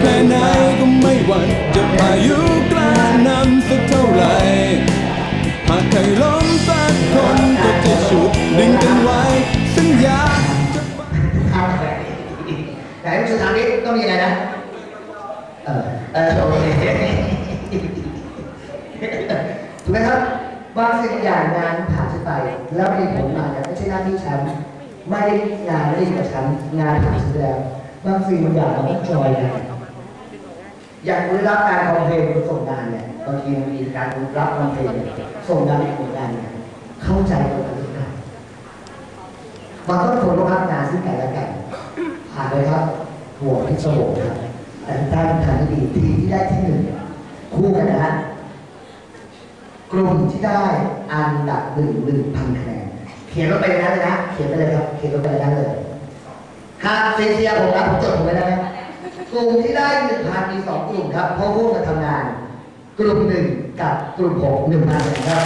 แค่ไหนก็ไม่หวั่นจะพายุกล้านำสักเท่าไหร่หากใครล้มสักคนก็จะฉุดดึงกันไว้สัญญาเอาแต่สุดทายนี้ต้องมีอะไรนะ เออเออโอเคถูกไหมครับบางสิ่งอย่างงานผ่านไป แล้วไม่ได้ผลมาเนี่ยไม่ใช่หน้าที่ฉันไม่ได้งานไม่ได้กับฉันงานผ่านฉันไปแล้วบางสิ่งบางอย่างเราต้องจอยกัน อย่างคุณรับการคอมเพลนส่งงานเนี่ยบางทีมันมีการรับคอมเพลนส่งงานในผลงานเนี่ยเข้าใจกันทุกงานมันต้องคนรู้พักงานซึ่งกันและกันผ่านเลครับหัวพิศวงครับแต่ได้ทางที่ดีทีที่ได้ที่หนึ่งคู่กันนะฮะกลุ่มที่ได้อันดับหนึ่งหนึ่งพันคะแนนเขียนลงไปนนั้นเลยนะเขียนไปเลยครับเขียนลงไปนนั้นเลยหากเซียเซียผมรับผมจดผมไว้นะ กลุ่มที่ได้หนึ่งพันมีสองกลุ่มครับเพราะร่วมกันทำงาน กลุ่มหนึ่งกับกลุ่มหกหนึ่งพันครับ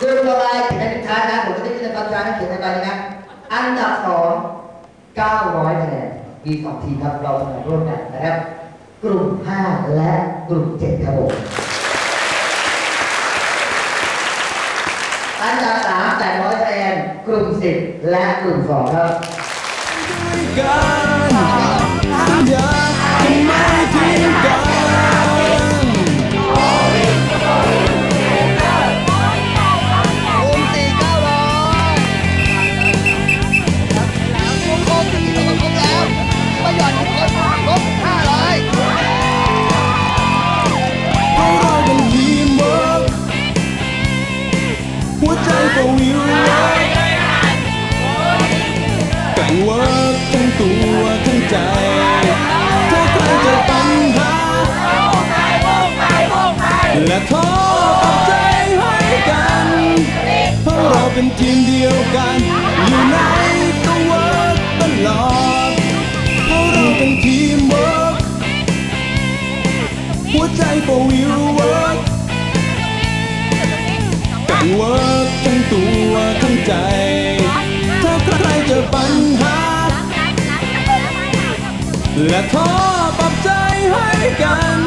กลุ่มต่อไปเขียนในท้ายนะผมจะได้ขึ้นในตอนสุดท้านะเขียนในใบนะอันดับสอง900คะแนนมีสองทีมครับเราทำงานร่วมกันนะครับ กลุ่ม5และกลุ่ม7ครับผมอันดับ3 800คะแนน กลุ่ม10และกลุ่ม2ครับ เราเป็นทีมเดียวกัน อยู่ในตัวเวิร์กตลอดเพราะเราเป็นทีมเวิร์กหัวใจก็วิวเวิร์กแกร่งเวิร์กทั้งตัวทั้งใจ ถ้าใครเจอปัญหา และท้อปรับใจให้กัน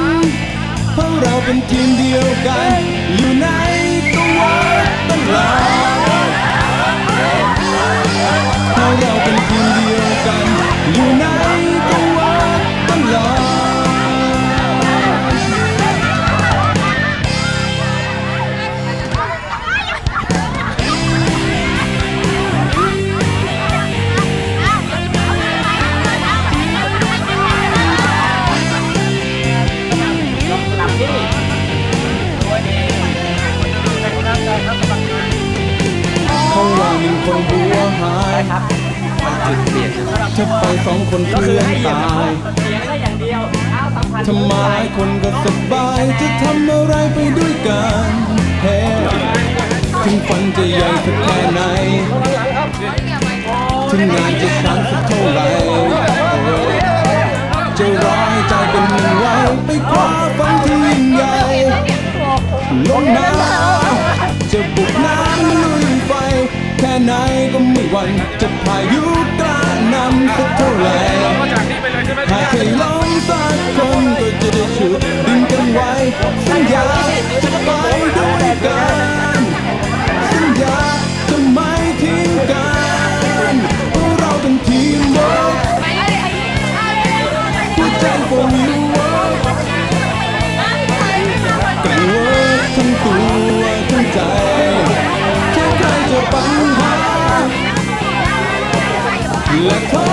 เพราะเราเป็นทีมเดียวกัน อยู่ในตัวตลอด เพราะเราเป็นทีมเดียวกัน อยู่ในตัวตลอดเขาว่าหนึ่งคนหัวหาย ครับ มันจุดเปลี่ยนถ้าไปสองคนเพื่อนตายเสียงได้อย่างเดียวเอาสัมพันธ์ถ้ามคนก็สบายจะทำอะไรไปด้วยกันเฮ้ถึงฝันจะใหญ่สักแค่ไหน ถึงงานจะช้าสักเท่าไหร่จะรอให้ใจเป็นหนึ่งไว้ไปคว้าฝันที่ยิ่งใหญ่ลงน้ำจะบุกน้ำลุย ค่ไหนก็ไม่หวั่นจะพายุกระนำสักเท่าไหร่ก็จากนี้ไปเลยใช่ไหมหากใครลองสักคนก็จะได้ฉุดดึงกันไว้สัญญาจะไปด้วยกันสัญญาจะไม่ทิ้งกันเพราะเราเป็นทีมเวิร์กหัวใจ for you work แกร่งเวิร์กทั้งตัวทั้งใจแค่ใครจะปัญหา และขอ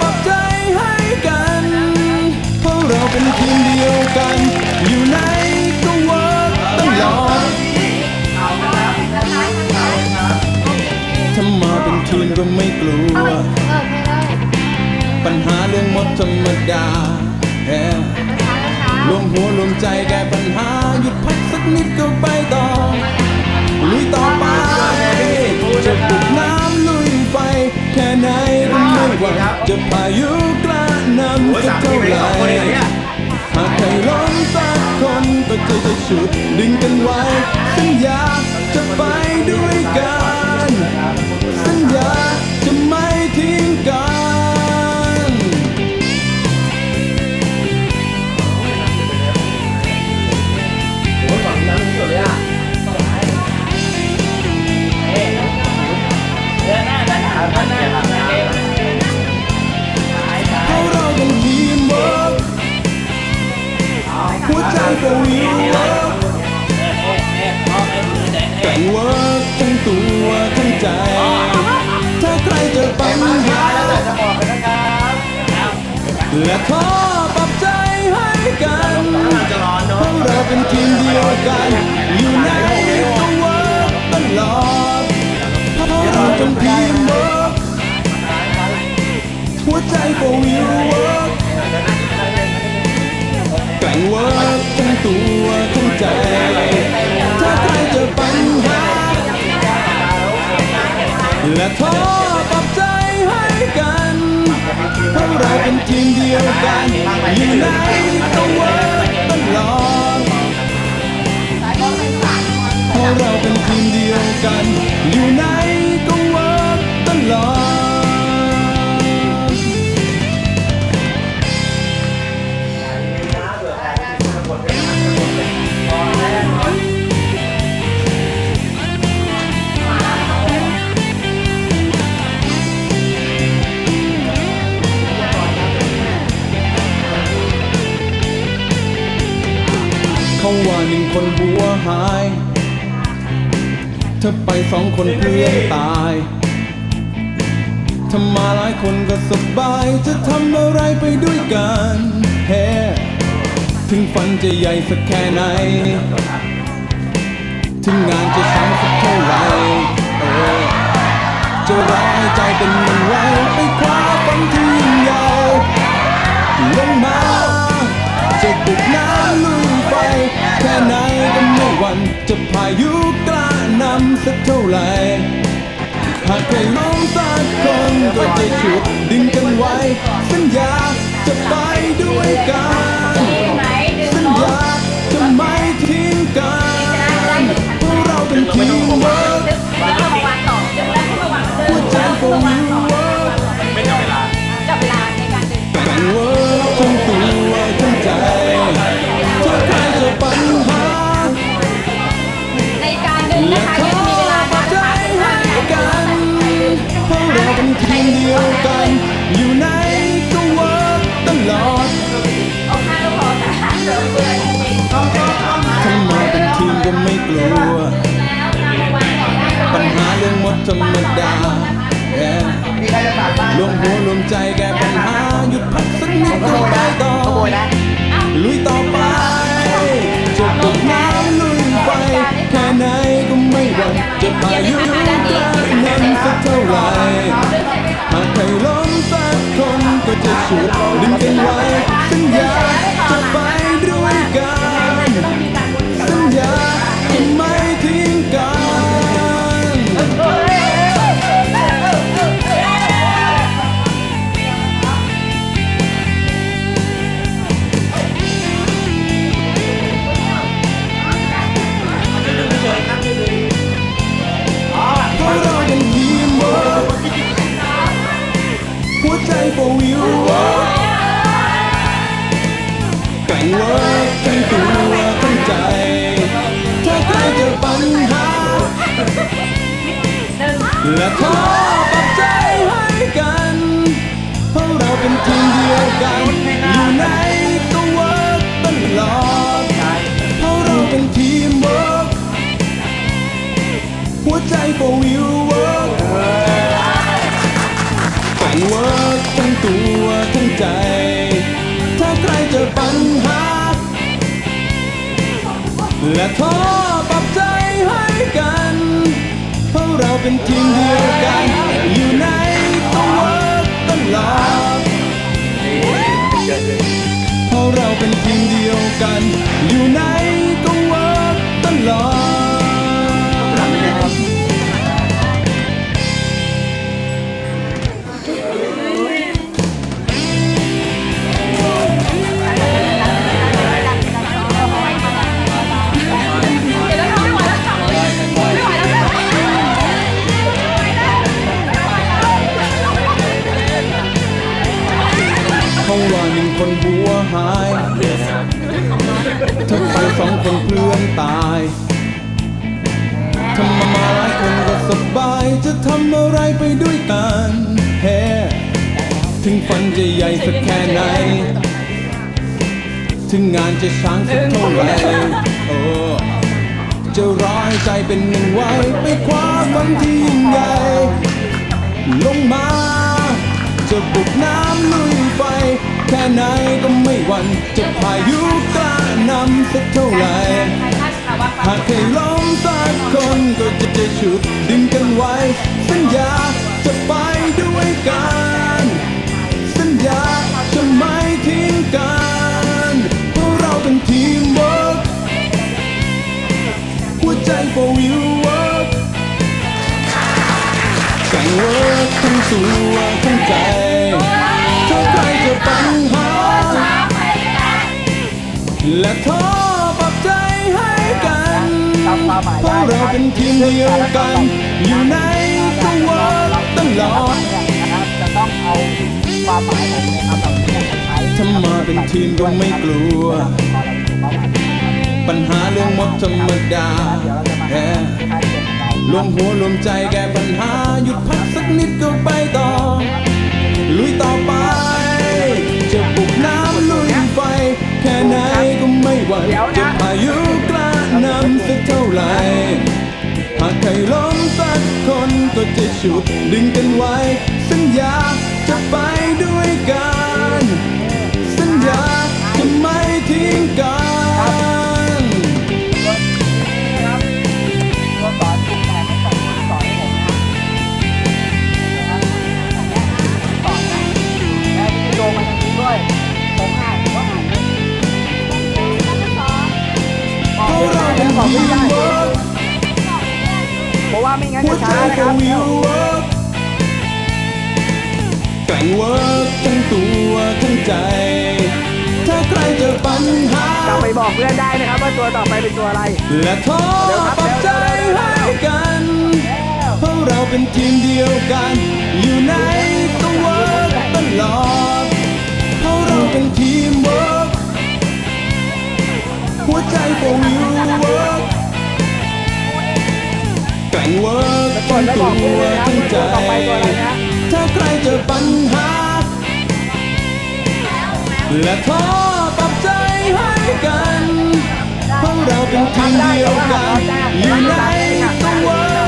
ปรับใจให้กัน เพราะเราเป็นทีมเดียวกัน อยู่ไหนก็เวิร์กตลอดถ้ามาเป็นทีมก็ไม่กลัว ปัญหาเรื่องมดธรรมดาเฮ้รวมหัวรวมใจแก้ปัญหา หยุดพักสักนิดก็ไปต่อลุยต่อไปจะปลุกน้ำลุยไฟ แค่ไหนก็ไม่หวั่นจะพายุกระหนำสักเท่าไหร่หากใครล้มสักคนก็จะจะฉุดดึงกันไว้สัญญาจะไปด้วยกัน และขอปรับใจให้กันเพราะเราเป็นทีมเดียวกัน อยู่ไหนก็เวิร์กตลอดเพราะเราเป็นทีมเวิร์กหัวใจก็วิวเวิร์กแกร่งเวิร์กทั้งตัวทั้งใจ ถ้าใครเจอปัญหาและขอ เพราะเราเป็นทีมเดียวกันอยู่ไหนก็เวิร์กตลอดเพราะเราเป็นทีม สองคนเพื่อนตายถ้ามาหลายคนก็สบาย จะทำอะไรไปด้วยกันแฮ่ถึงฝันจะใหญ่สักแค่ไหน ถึงงานจะช้ำสักเท่าไหร่จะร้ายใจเป็นหนึ่งไว้ไปคว้าฝันที่ยิ่งใหญ่ลงมา จะบุกน้ำลุยไฟแค่ไหนก็ไม่หวั่นจะพายุกระห นำสักเท่าไหร่หากใครล้มสักคนก็จะฉุดดึงกันไว้ สัญญาจะไปด้วยกัน หัวรวมใจแก้ปัญหาหยุดพักสักนิดก็ไปต่อลุยต่อไปจบตกน้ำลุยไปแค่ไหนก็ไม่หวั่นจะพายุกระหนำสักเท่าไหร่หากใครล้มสักคนก็จะสูดดึง แต่งเวิร์กทั้งตัวทั้งใจ ถ้าใครเจอปัญหา และท้อปรับใจให้กัน เพราะเราเป็นทีมเดียวกัน อยู่ไหนก็เวิร์กตลอดเพราะเราเป็นทีมเดียวกัน อยู่ไหน ถึงงานจะช้างสักเท่าไหร่โอ้จะร้อยใจเป็นหนึ่งไว้ไปคว้าฝันที่ยิ่งใหญ่ลงมาจะบุกน้ำลุยไฟแค่ไหนก็ไม่หวั่นจะพายุกล้านำสักเท่าไหร่หากให้ล้มสักคนก็จะจะฉุดดึงกันไว้ สัญญาจะไป เวิร์กทั้งตัวทั้งใจถ้าใครจะปัญหาและท้อปรับใจให้กันเพราะเราเป็นทีมเดียวกัน อยู่ไหนก็เวิร์กตลอดจะต้องเอาความหมายของคำมาใช้ถ้ามาเป็นทีมก็ไม่กลัว ปัญหาเรื่องมดธรรมดาแรวมหัวรวมใจแก้ปัญหา หยุดพักสักนิดก็ไปต่อ ลุยต่อไป จะบุกน้ำลุยไฟ แค่ไหนก็ไม่หวั่นจะพายุกล้านำสักเท่าไหร่หากใครล้มสักคนก็จะฉุดดึงกันไว้ สัญญาจะไปด้วย เราเป็นบอกทีไม่มได้เวิร์กเพราะว่าไม่งั้นหัวจะใจช้านะคขอรับงวิวเวิร์กแกร่งเวิร์กทั้งตัวทั้งใจ ถ้าใครเจอปัญหากลับไปบอกเพื่อนได้นะครับว่าตัวต่อไปเป็นตัวอะไร และท้อปรับใจให้กัน เพราะเราเป็นทีมเดียวกัน อยู่ไหนก็เวิร์กตลอด เพราะเราเป็นทีมเวิร์ก หัวใจฟงอยู่เวิร์กแกล่งเวิร์กตั้งตัวตั้งใจถ้าใครเจอปัญหา และท้อปรับใจให้กันเพราะเราเป็นทีมเดียวกันอยู่ไหนก็เวิ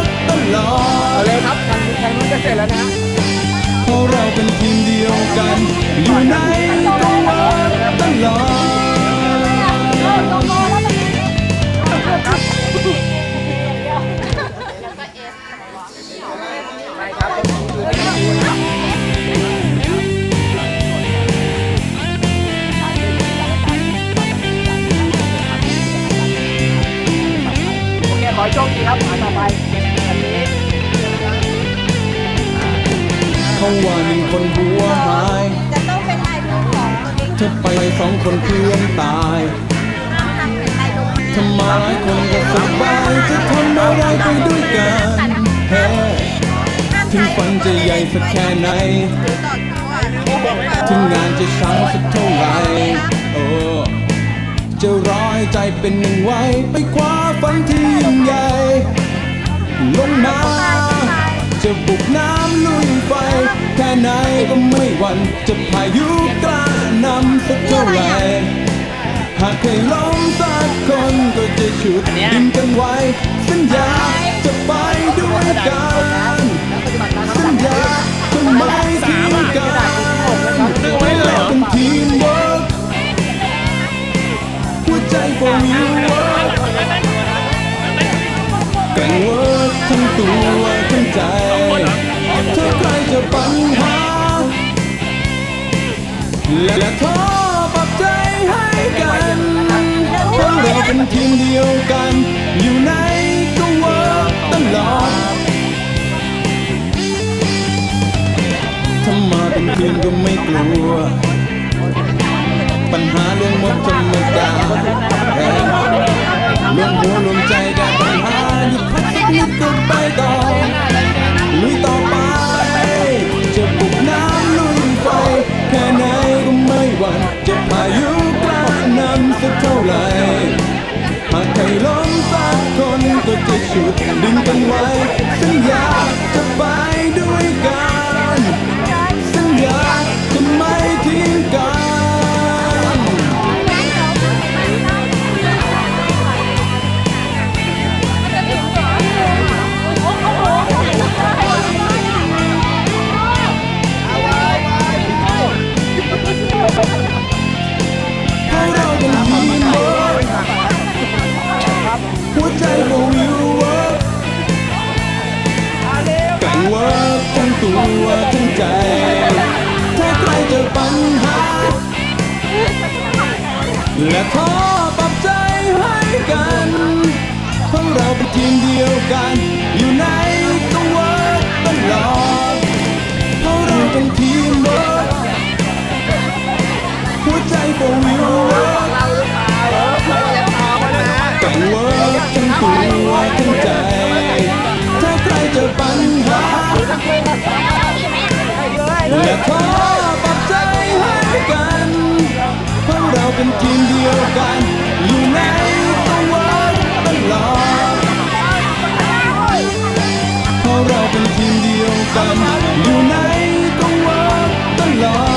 ของตัวเองถ้าไปสองคนเพื่อนตายทำเป็นลายมือทำมาหลายคนก็สบายจะทำอะไรไปด้วยกันแฮ่ถึงฝันจะใหญ่สักแค่ไหน ถึงงานจะช้าสักเท่าไหร่โอ้จะร้อยใจเป็นหนึ่งไว้ ไปคว้าฝันที่ยิ่งใหญ่ ลงมาะบุกน้ำลุยไฟ แค่ไหนก็ไม่หวั่นจะพายุกล้านำสักเท่าไหร่หากใครล้มสักคนก็จะชุดยิ้มกันไว้สัญญา ปัญหาเรื่องหมดธรรมดาเอ้ยรวมหัวรวมใจแก้ปัญหาหยุดพักสักนิดก็ไปต่อลุยต่อไป จะบุกน้ำลุยไฟ แค่ไหนก็ไม่หวั่นจะพายุกล้านำสักเท่าไหร่หากใครล้มสักคนก็จะฉุดดึงกันไว้สัญญาจะไปด้วยกัน ขอปรับใจให้กันเพราะเราเป็นทีมเดียวกัน อยู่ไหนก็เวิร์กตลอดเพราะเราเป็นทีมเดียวกัน อยู่ไหนก็เวิร์กตลอด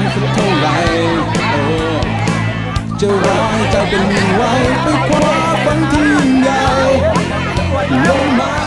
ายสักเท่าไหร่จะรอให้ใจเป็นหนึ่ไว้ไปคว้าฝันที่ยาวลงมา